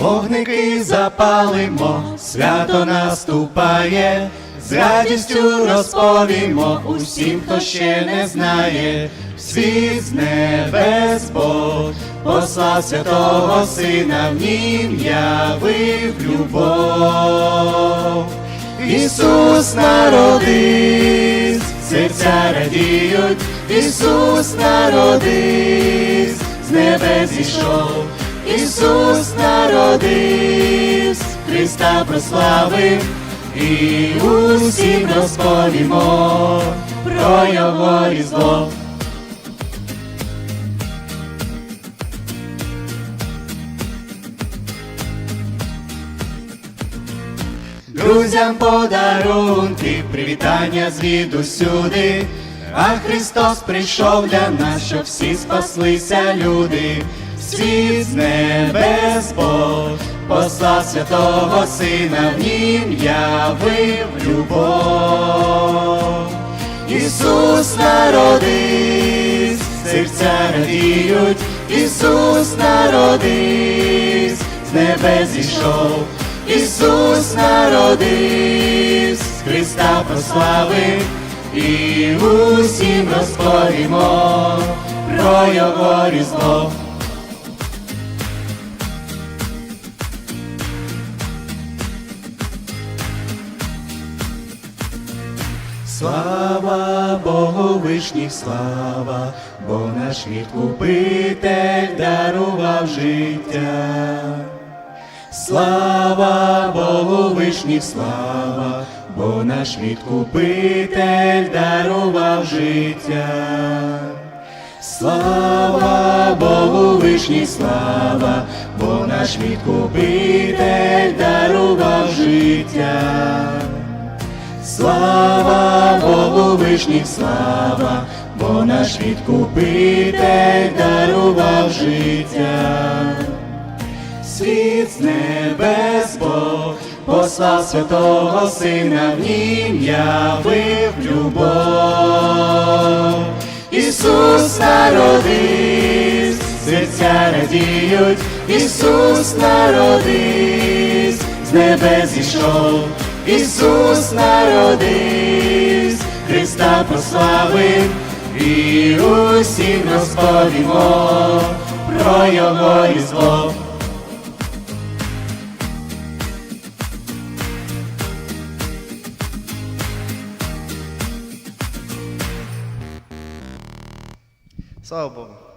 вогники запалимо, свято наступає, з радістю розповімо усім, хто ще не знає, світ з небес Бог послав святого сина, в нім явив любов. Ісус народився, серця радіють, Ісус народився, з небес зійшов, Ісус народився, Христа прославив, і усім розповімо про Його різдво. Друзям подарунки, привітання звідусюди, а Христос прийшов для нас, щоб всі спаслися люди, світ з небес Бог, послав святого Сина, в нім явив любов. Ісус народився, серця радіють, Ісус народився, з небес зійшов. Ісус народився, Христа прославив, і усім розповімо про Його різдво. Слава Богу вишніх, слава, бо наш відкупитель дарував життя. Слава Богу вишніх, слава, бо наш відкупитель дарував життя. Слава Богу вишніх, слава, бо наш відкупитель дарував життя. Слава Богу вишніх, слава, бо наш відкупитель дарував життя. Світ з небес Бог послав святого Сина, в нім явив любов. Ісус народився, серця радіють, Ісус народився, з небес зійшов, Ісус народився, Христа прославив, і усім розповімо про Його різдво. Слава Богу.